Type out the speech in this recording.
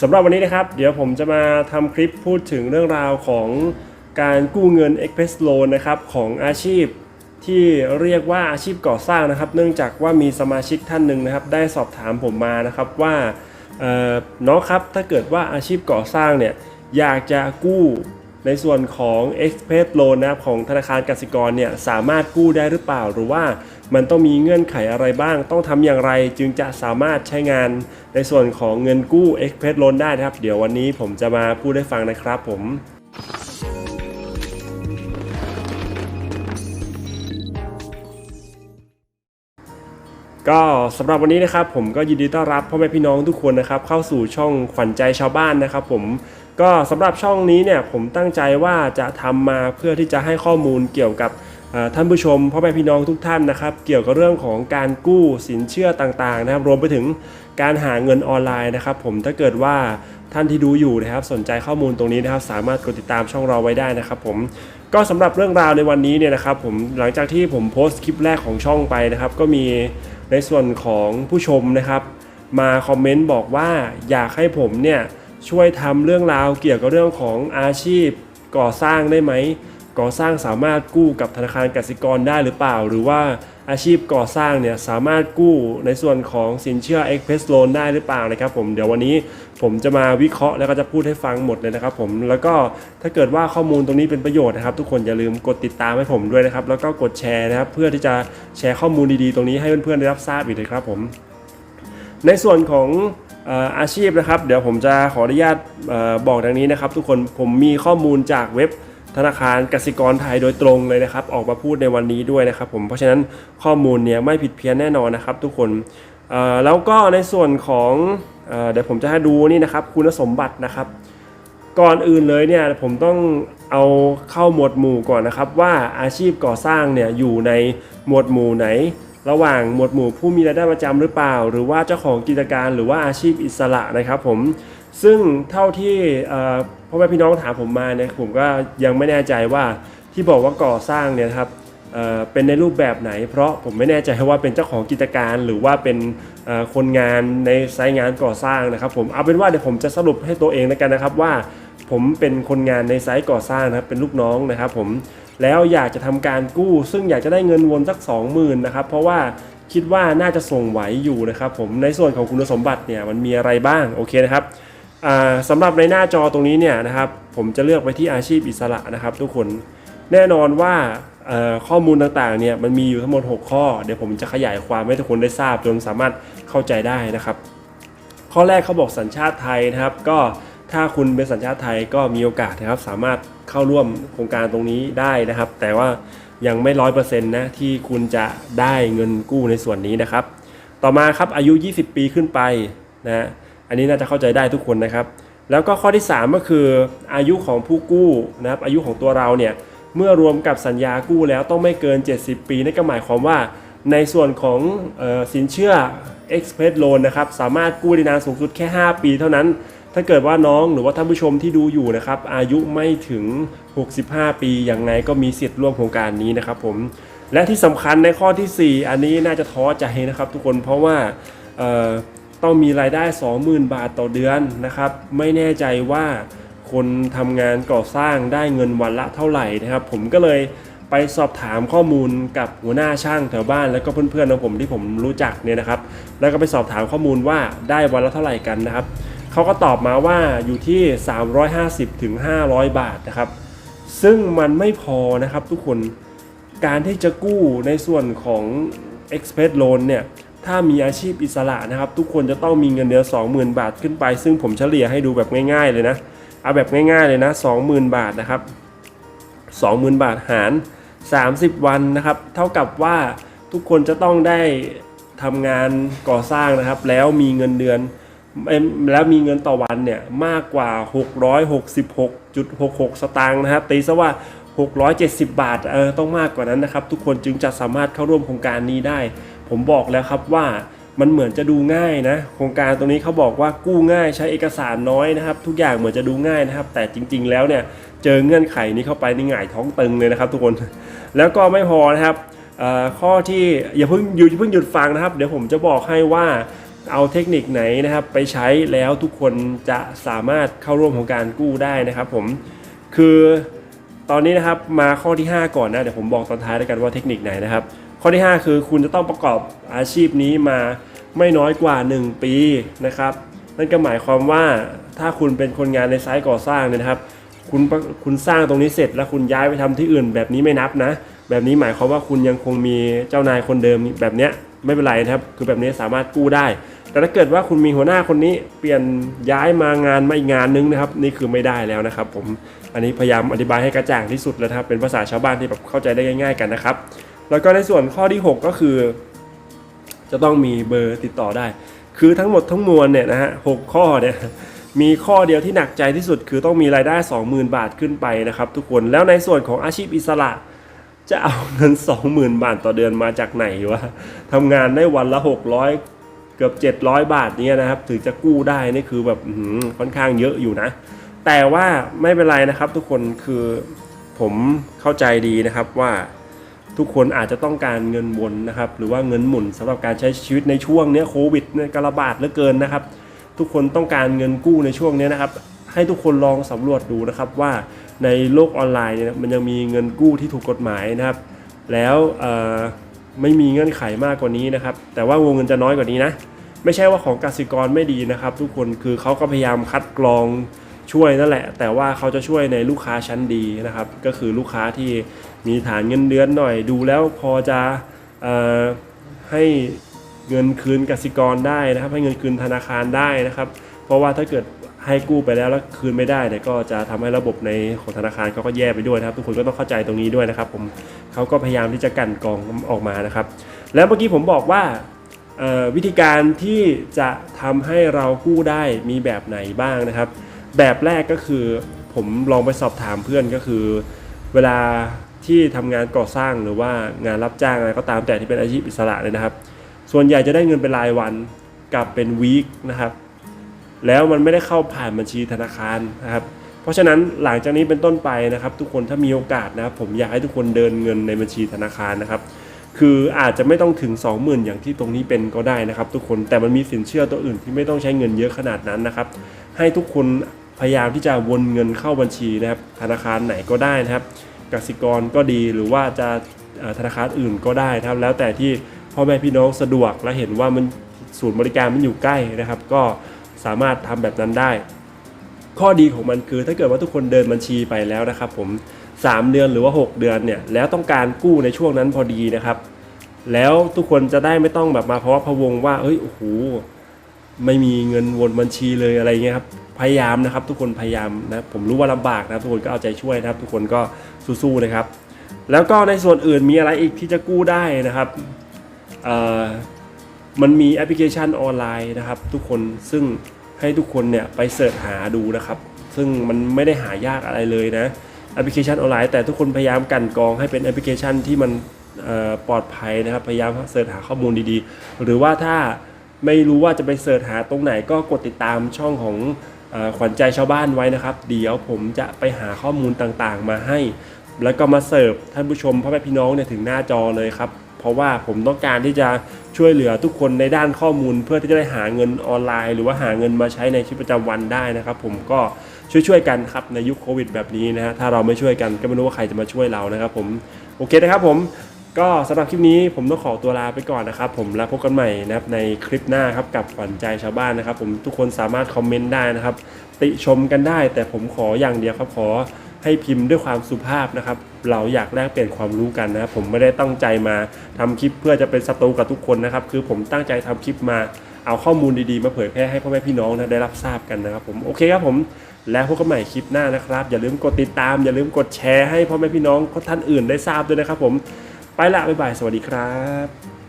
สำหรับวันนี้นะครับ เดี๋ยวผมจะมาทำคลิปพูดถึงเรื่องราวของการกู้เงิน Express Loan นะครับของอาชีพที่เรียกว่าอาชีพก่อสร้างนะครับ เนื่องจากว่ามีสมาชิกท่านหนึ่งนะครับ ได้สอบถามผมมานะครับว่าเน้องครับถ้าเกิดว่าอาชีพก่อสร้างเนี่ยอยากจะกู้ ในส่วนของ Express Loan นะครับของธนาคารกสิกรเนี่ยสามารถกู้ได้หรือเปล่า หรือว่ามันต้องมีเงื่อนไขอะไรบ้าง ต้องทำอย่างไรจึงจะสามารถใช้งาน ในส่วนของเงินกู้ Express Loan ได้นะครับ เดี๋ยววันนี้ผมจะมาพูดให้ฟังนะครับผมก็สำหรับวันนี้นะครับผมก็ยินดีต้อนรับพ่อแม่พี่น้องทุกคนนะครับเข้าสู่ช่องขวัญใจชาวบ้านนะครับผม ก็สำหรับช่องนี้เนี่ยผมตั้งใจว่าจะทำมาเพื่อที่จะให้ข้อมูลเกี่ยวกับท่านผู้ชมพ่อแม่พี่น้องทุกท่านนะครับ เกี่ยวกับเรื่องของการกู้สินเชื่อต่างๆ นะครับ รวมไปถึงการหาเงินออนไลน์นะครับ ผมถ้าเกิดว่าท่านที่ดูอยู่นะครับ สนใจข้อมูลตรงนี้นะครับ สามารถกดติดตามช่องเราไว้ได้นะครับ ผมก็สำหรับเรื่องราวในวันนี้เนี่ยนะครับ ผมหลังจากที่ผมโพสต์คลิปแรกของช่องไปนะครับ ก็มีในส่วนของผู้ชมนะครับ มาคอมเมนต์บอกว่าอยากให้ผมเนี่ย ช่วยทำเรื่องราวเกี่ยวกับเรื่องของอาชีพ ก่อสร้างได้ไหม ก่อสร้างสามารถกู้กับธนาคารกสิกรได้หรือเปล่า หรือว่าอาชีพก่อสร้างเนี่ยสามารถกู้ในส่วนของสินเชื่อ Express Loan ได้หรือเปล่านะครับผมเดี๋ยววันนี้ผมจะมาวิเคราะห์แล้วก็จะพูดให้ฟังหมดเลยนะครับผมแล้วก็ถ้าเกิดว่าข้อมูลตรงนี้เป็นประโยชน์นะครับทุกคนอย่าลืมกดติดตามให้ผมด้วยนะครับแล้วก็กดแชร์นะครับเพื่อที่จะแชร์ข้อมูลดีๆ ตรงนี้ให้เพื่อนๆได้รับทราบอีกเลยครับผมในส่วนของ อาชีพนะครับ เดี๋ยวผมจะขออนุญาตบอกดังนี้นะครับ ทุกคนผมมีข้อมูลจากเว็บธนาคารกสิกรไทยโดยตรงเลยนะครับ ออกมาพูดในวันนี้ด้วยนะครับ ผมเพราะฉะนั้นข้อมูลเนี่ยไม่ผิดเพี้ยนแน่นอนนะครับ ทุกคนแล้วก็ในส่วนของเอเดี๋ยวผมจะให้ดูนี่นะครับ คุณสมบัตินะครับ ก่อนอื่นเลยเนี่ยผมต้องเอาเข้าหมวดหมู่ก่อนนะครับ ว่าอาชีพก่อสร้างเนี่ยอยู่ในหมวดหมู่ไหน ระหว่างหมวดหมู่ผู้มีรายได้ประจำหรือเปล่า หรือว่าเจ้าของกิจการหรือว่าอาชีพอิสระนะครับผมซึ่งเท่าที่พ่อแม่พี่น้องถามผมมาเนี่ยผมก็ยังไม่แน่ใจว่าที่บอกว่าก่อสร้างเนี่ยครับเป็นในรูปแบบไหน เพราะผมไม่แน่ใจว่าเป็นเจ้าของกิจการ หรือว่าเป็นคนงานในไซต์งานก่อสร้างนะครับ ผมเอาเป็นว่าเดี๋ยวผมจะสรุปให้ตัวเองแล้วกันนะครับว่า ผมเป็นคนงานในไซต์ก่อสร้างนะครับเป็นลูกน้องนะครับ ผม แล้วอยากจะทำการกู้ ซึ่งอยากจะได้เงินวนสัก 20,000นะครับเพราะว่าคิดว่าน่าจะส่งไหวอยู่นะครับผมในส่วนของคุณสมบัติเนี่ยมันมีอะไรบ้างโอเคนะครับอ่าสำหรับในหน้าจอตรงนี้เนี่ยนะครับผมจะเลือกไปที่อาชีพอิสระนะครับ ทุกคนแน่นอนว่าข้อมูลต่างๆเนี่ยมันมีอยู่ทั้งหมด 6 ข้อ เดี๋ยวผมจะขยายความให้ทุกคนได้ทราบจนสามารถเข้าใจได้นะครับ ข้อแรกเขาบอกสัญชาติไทยนะครับ ก็ ถ้าคุณเป็นสัญชาติไทยก็มีโอกาสนะครับ สามารถเข้าร่วมโครงการตรงนี้ได้นะครับ แต่ว่ายังไม่ร้อยเปอร์เซ็นต์นะที่คุณจะได้เงินกู้ในส่วนนี้นะครับ ต่อมาครับอายุ 20 ปีขึ้นไปนะอันนี้น่าจะเข้าใจได้ทุกคนนะครับ แล้วก็ข้อที่ 3 ก็คืออายุของผู้กู้นะครับ อายุของตัวเราเนี่ยเมื่อรวมกับสัญญากู้แล้วต้องไม่เกิน 70 ปีนั่นก็หมายความว่าในส่วนของออสินเชื่อ Express Loan นะครับ สามารถกู้ได้นานสูงสุดแค่ 5 ปีเท่านั้น ถ้าเกิดว่าน้องหรือว่าท่านผู้ชมที่ดูอยู่นะครับ อายุไม่ถึง 65 ปียังไงก็มีสิทธิ์ร่วมโครงการนี้นะครับผมและที่สำคัญในข้อทีสี่ 4 อันนี้น่าจะท้อใจนะครับ ทุกคนเพราะว่าต้องมีรายได้ 20,000 บาทต่อเดือนนะครับ ไม่แน่ใจว่าคนทำงานก่อสร้างได้เงินวันละเท่าไหร่นะครับ ผมก็เลยไปสอบถามข้อมูลกับหัวหน้าช่างแถวบ้านแล้วก็เพื่อนๆของผมที่ผมรู้จักเนี่ยนะครับ แล้วก็ไปสอบถามข้อมูลว่าได้วันละเท่าไหร่กันนะครับ เขาก็ตอบมาว่าอยู่ที่ 350ถึง500 บาทนะครับ ซึ่งมันไม่พอนะครับทุกคนการที่จะกู้ในส่วนของ Express Loan เนี่ยถ้ามีอาชีพอิสระนะครับ ทุกคนจะต้องมีเงินเดือน20,000 บาทขึ้นไป ซึ่งผมเฉลี่ยให้ดูแบบง่ายๆเลยนะ เอาแบบง่ายๆเลยนะ 20,000 บาทนะครับ 20,000 บาทหาร 30 วันนะครับ เท่ากับว่าทุกคนจะต้องได้ทำงานก่อสร้างนะครับ แล้วมีเงินเดือน แล้วมีเงินต่อวันเนี่ยมากกว่า 666.66 สตางค์นะครับตีซะว่า 670 บาทเออต้องมากกว่านั้นนะครับ ทุกคนจึงจะสามารถเข้าร่วมโครงการนี้ได้ ผมบอกแล้วครับว่ามันเหมือนจะดูง่ายนะโครงการตรงนี้เขาบอกว่ากู้ง่ายใช้เอกสารน้อยนะครับ ทุกอย่างเหมือนจะดูง่ายนะครับ แต่จริง ๆ แล้วเนี่ยเจอเงื่อนไขนี้เข้าไปนี่หงายท้องตึงเลยนะครับ ทุกคนแล้วก็ไม่พอนะครับอ่อข้อที่อย่าเพิ่งหยุดอย่าเพิ่งหยุดฟังนะครับ เดี๋ยวผมจะบอกให้ว่า เอาเทคนิคไหนนะครับไปใช้แล้วทุกคนจะสามารถเข้าร่วมโครงการกู้ได้นะครับผมคือตอนนี้นะครับมาข้อที่ 5 ก่อนนะเดี๋ยวผมบอกตอนท้ายแล้วกันว่าเทคนิคไหนนะครับ ข้อที่ 5 คือคุณจะต้องประกอบอาชีพนี้มาไม่น้อยกว่า 1 ปีนะครับ นั่นก็หมายความว่าถ้าคุณเป็นคนงานในไซต์ก่อสร้างเนี่ยนะครับ คุณคุณสร้างตรงนี้เสร็จแล้วคุณย้ายไปทำที่อื่น แบบนี้ไม่นับนะ แบบนี้หมายความว่าคุณยังคงมีเจ้านายคนเดิมแบบเนี้ยไม่เป็นไรนะครับ คือแบบนี้สามารถกู้ได้ แต่ถ้าเกิดว่าคุณมีหัวหน้าคนนี้เปลี่ยนย้ายมางานมาอีกงานนึงนะครับนี่คือไม่ได้แล้วนะครับ ผมอันนี้พยายามอธิบายให้กระจ่างที่สุดแล้วครับเป็นภาษาชาวบ้านที่แบบเข้าใจได้ง่าย ๆ กันนะครับ แล้วก็ในส่วนข้อที่ 6 ก็คือ จะต้องมีเบอร์ติดต่อได้ คือทั้งหมดทั้งมวลเนี่ยนะฮะหกข้อเนี่ยมีข้อเดียวที่หนักใจที่สุด คือต้องมีรายได้ 20,000 บาทขึ้นไปนะครับ ทุกคนแล้วในส่วนของอาชีพอิสระจะเอาเงิน 20,000 บาทต่อเดือนมาจากไหนวะทำงานได้วันละ 600 เกือบ 700 บาทเนี่ยนะครับถึงจะกู้ได้นี่คือแบบค่อนข้างเยอะอยู่นะ แต่ว่าไม่เป็นไรนะครับ ทุกคนคือผมเข้าใจดีนะครับว่าทุกคนอาจจะต้องการเงินวนนะครับ หรือว่าเงินหมุนสำหรับการใช้ชีวิตในช่วงเนี้ยโควิดเนี่ยกระบาดเหลือเกินนะครับ ทุกคนต้องการเงินกู้ในช่วงเนี้ยนะครับ ให้ทุกคนลองสำรวจดูนะครับว่าในโลกออนไลน์เนี่ยมันยังมีเงินกู้ที่ถูกกฎหมายนะครับ แล้วเอ่อ ไม่มีเงื่อนไขมากกว่านี้นะครับ แต่ว่าวงเงินจะน้อยกว่านี้นะ ไม่ใช่ว่าของกสิกรไม่ดีนะครับ ทุกคนคือเขาก็พยายามคัดกรองช่วยนั่นแหละ แต่ว่าเขาจะช่วยในลูกค้าชั้นดีนะครับ ก็คือลูกค้าที่มีฐานเงินเดือนหน่อยดูแล้วพอจะออให้เงินคืนกสิกรได้นะครับ ให้เงินคืนธนาคารได้นะครับ เพราะว่าถ้าเกิด ให้กู้ไปแล้วแล้วคืนไม่ได้เนี่ยก็จะทำให้ระบบในของธนาคารเขาก็แย่ไปด้วยนะครับทุกคนก็ต้องเข้าใจตรงนี้ด้วยนะครับผมเขาก็พยายามที่จะกันกองออกมานะครับ แล้วเมื่อกี้ผมบอกว่าวิธีการที่จะทำให้เรากู้ได้มีแบบไหนบ้างนะครับ แบบแรกก็คือผมลองไปสอบถามเพื่อนก็คือ เวลาที่ทำงานก่อสร้างหรือว่างานรับจ้างอะไรก็ตามแต่ที่เป็นอาชีพอิสระเลยนะครับ ส่วนใหญ่จะได้เงินเป็นรายวันกับเป็นวีคนะครับ แล้วมันไม่ได้เข้าผ่านบัญชีธนาคารนะครับ เพราะฉะนั้นหลังจากนี้เป็นต้นไปนะครับ ทุกคนถ้ามีโอกาสนะครับผมอยากให้ทุกคนเดินเงินในบัญชีธนาคารนะครับ คืออาจจะไม่ต้องถึง 20,000 อย่างที่ตรงนี้เป็นก็ได้นะครับ ทุกคนแต่มันมีสินเชื่อตัวอื่นที่ไม่ต้องใช้เงินเยอะขนาดนั้นนะครับ ให้ทุกคนพยายามที่จะวนเงินเข้าบัญชีนะครับ ธนาคารไหนก็ได้นะครับกสิกรก็ดีหรือว่าจะธนาคารอื่นก็ได้นะครับ แล้วแต่ที่พ่อแม่พี่น้องสะดวกและเห็นว่ามันศูนย์บริการมันอยู่ใกล้นะครับ ก็ สามารถทำแบบนั้นได้ ข้อดีของมันคือถ้าเกิดว่าทุกคนเดินบัญชีไปแล้วนะครับ ผม 3 เดือนหรือว่า 6 เดือนเนี่ยแล้วต้องการกู้ในช่วงนั้นพอดีนะครับ แล้วทุกคนจะได้ไม่ต้องแบบมาเพราะว่าพะวงว่าเอ้ยโอ้โหไม่มีเงินวนบัญชีเลยอะไรเงี้ยครับพยายามนะครับ ทุกคนพยายามนะผมรู้ว่าลำบากนะครับ ทุกคนก็เอาใจช่วยนะครับ ทุกคนก็สู้ๆนะครับแล้วก็ในส่วนอื่นมีอะไรอีกที่จะกู้ได้นะครับมันมีแอปพลิเคชันออนไลน์นะครับ ทุกคนซึ่ง ให้ทุกคนเนี่ยไปเสิร์ชหาดูนะครับ ซึ่งมันไม่ได้หายากอะไรเลยนะแอปพลิเคชันออนไลน์แต่ทุกคนพยายามกันกรองให้เป็นแอปพลิเคชันที่มันปลอดภัยนะครับ พยายามเสิร์ชหาข้อมูลดีๆ หรือว่าถ้าไม่รู้ว่าจะไปเสิร์ชหาตรงไหนก็กดติดตามช่องของขวัญใจชาวบ้านไว้นะครับ เดี๋ยวผมจะไปหาข้อมูลต่างๆ มาให้ แล้วก็มาเสิร์ฟท่านผู้ชมพ่อแม่พี่น้องเนี่ยถึงหน้าจอเลยครับ เพราะว่าผมต้องการที่จะช่วยเหลือทุกคนในด้านข้อมูล เพื่อที่จะได้หาเงินออนไลน์ หรือว่าหาเงินมาใช้ในชีวิตประจำวันได้นะครับ ผมก็ช่วยๆกันครับในยุคโควิดแบบนี้นะฮะถ้าเราไม่ช่วยกันก็ไม่รู้ว่าใครจะมาช่วยเรานะครับ ผมโอเคนะครับผมก็สำหรับคลิปนี้ผมต้องขอตัวลาไปก่อนนะครับ ผมแล้วพบกันใหม่นะครับในคลิปหน้าครับกับขวัญใจชาวบ้านนะครับ ผมทุกคนสามารถคอมเมนต์ได้นะครับ ติชมกันได้ แต่ผมขออย่างเดียวครับขอ ให้พิมพ์ด้วยความสุภาพนะครับ เราอยากแลกเปลี่ยนความรู้กันนะผมไม่ได้ตั้งใจมาทำคลิปเพื่อจะเป็นศัตรูกับทุกคนนะครับ คือผมตั้งใจทำคลิปมาเอาข้อมูลดีๆ มาเผยแพร่ให้พ่อแม่พี่น้องนะได้รับทราบกันนะครับผมโอเคครับผมแล้วพบกันใหม่คลิปหน้านะครับ อย่าลืมกดติดตาม อย่าลืมกดแชร์ให้พ่อแม่พี่น้องท่านอื่นได้ทราบด้วยนะครับผมไปละบ๊ายบายสวัสดีครับ